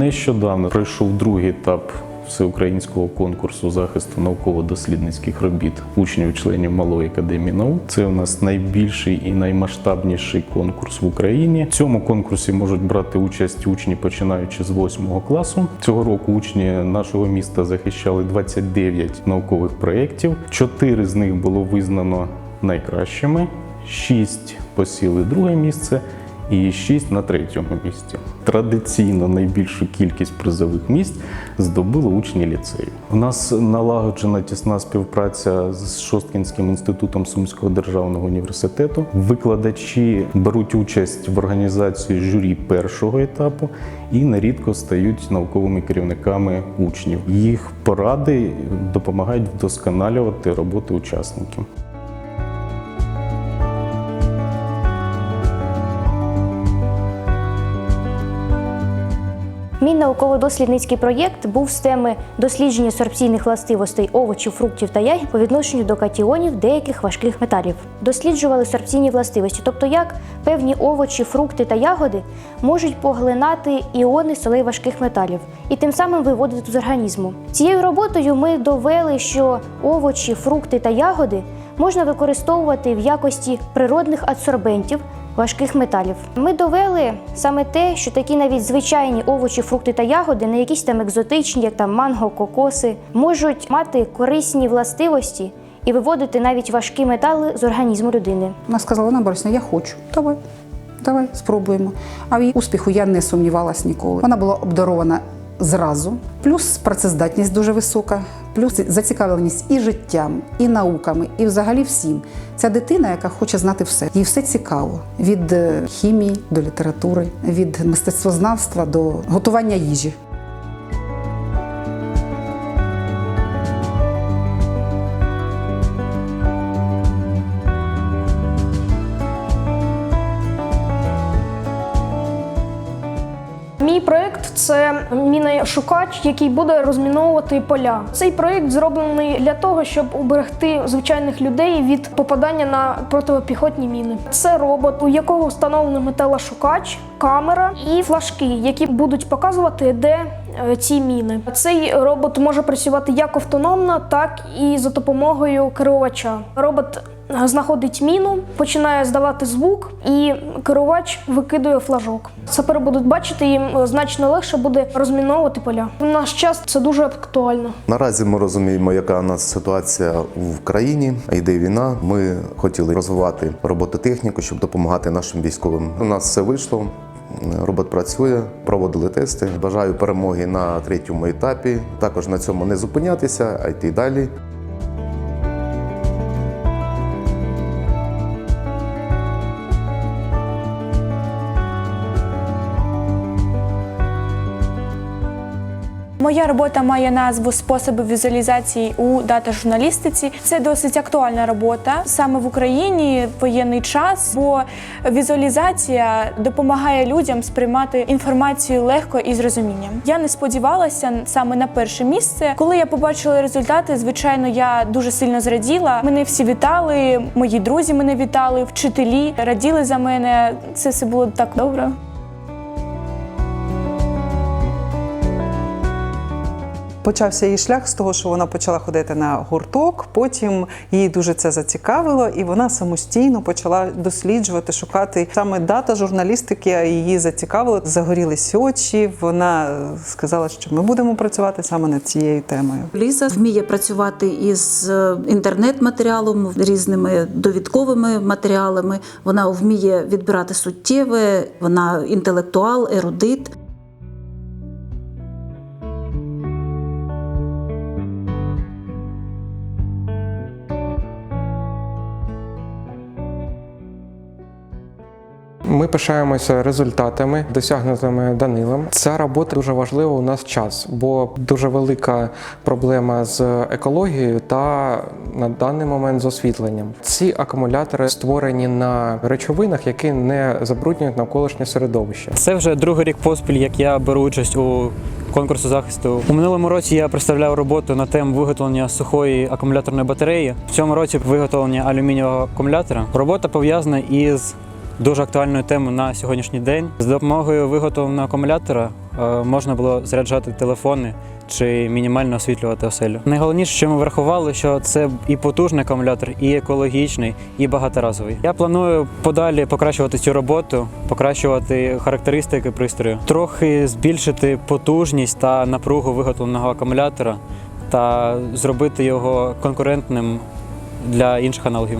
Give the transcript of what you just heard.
Нещодавно пройшов другий етап всеукраїнського конкурсу захисту науково-дослідницьких робіт учнів-членів Малої академії наук. Це у нас найбільший і наймасштабніший конкурс в Україні. В цьому конкурсі можуть брати участь учні, починаючи з 8 класу. Цього року учні нашого міста захищали 29 наукових проєктів. Чотири з них було визнано найкращими, шість посіли друге місце і 6 на третьому місці. Традиційно найбільшу кількість призових місць здобули учні ліцею. У нас налагоджена тісна співпраця з Шосткінським інститутом Сумського державного університету. Викладачі беруть участь в організації журі першого етапу і нерідко стають науковими керівниками учнів. Їх поради допомагають вдосконалювати роботу учасників. Мій науково-дослідницький проєкт був з теми дослідження сорбційних властивостей овочів, фруктів та ягід по відношенню до катіонів деяких важких металів. Досліджували сорбційні властивості, тобто як певні овочі, фрукти та ягоди можуть поглинати іони солей важких металів і тим самим виводити з організму. Цією роботою ми довели, що овочі, фрукти та ягоди можна використовувати в якості природних адсорбентів важких металів. Ми довели саме те, що такі навіть звичайні овочі, фрукти та ягоди, не якісь там екзотичні, як там манго, кокоси, можуть мати корисні властивості і виводити навіть важкі метали з організму людини. Вона сказала, Олена Борисівна, я хочу. Давай, давай, спробуємо. А в її успіху я не сумнівалась ніколи. Вона була обдарована зразу, плюс працездатність дуже висока, плюс зацікавленість і життям, і науками, і взагалі всім. Ця дитина, яка хоче знати все, їй все цікаво від е, хімії до літератури, від мистецтвознавства до готування їжі. Мій проєкт це міношукач, який буде розміновувати поля. Цей проєкт зроблений для того, щоб уберегти звичайних людей від попадання на протипіхотні міни. Це робот, у якого встановлений металошукач, камера і флажки, які будуть показувати, де е, ці міни. Цей робот може працювати як автономно, так і за допомогою керувача. Робот знаходить міну, починає здавати звук, і керувач викидує флажок. Сапери будуть бачити, їм е, значно легше буде розміновувати поля. В наш час це дуже актуально. Наразі ми розуміємо, яка у нас ситуація в країні. Йде війна. Ми хотіли розвивати робототехніку, щоб допомагати нашим військовим. У нас все вийшло. Робот працює, проводили тести. Бажаю перемоги на третьому етапі. Також на цьому не зупинятися, а йти далі. Моя робота має назву Способи візуалізації у дата-журналістиці. Це досить актуальна робота саме в Україні в воєнний час, бо візуалізація допомагає людям сприймати інформацію легко і з розумінням. Я не сподівалася саме на перше місце. Коли я побачила результати, звичайно, я дуже сильно зраділа. Мене всі вітали, мої друзі мене вітали, вчителі раділи за мене. Це все було так добре. Почався її шлях з того, що вона почала ходити на гурток. Потім її дуже це зацікавило, і вона самостійно почала досліджувати, шукати саме дата журналістики. Її зацікавило, загорілись очі. Вона сказала, що ми будемо працювати саме над цією темою. Ліза вміє працювати із е, інтернет-матеріалом, різними довідковими матеріалами. Вона вміє відбирати суттєве, вона інтелектуал, ерудит. Ми пишаємося результатами, досягнутими Данилом. Ця робота дуже важлива у нас час, бо дуже велика проблема з екологією та на даний момент з освітленням. Ці акумулятори створені на речовинах, які не забруднюють навколишнє середовище. Це вже другий рік поспіль, як я беру участь у конкурсу захисту. У минулому році я представляв роботу на тему виготовлення сухої акумуляторної батареї. В цьому році виготовлення алюмінієвого акумулятора. Робота пов'язана із дуже актуальною темою на сьогоднішній день. З допомогою виготовленого акумулятора е, можна було заряджати телефони чи мінімально освітлювати оселю. Найголовніше, що ми врахували, що це і потужний акумулятор, і екологічний, і багаторазовий. Я планую подалі покращувати цю роботу, покращувати характеристики пристрою, трохи збільшити потужність та напругу виготовленого акумулятора та зробити його конкурентним для інших аналогів.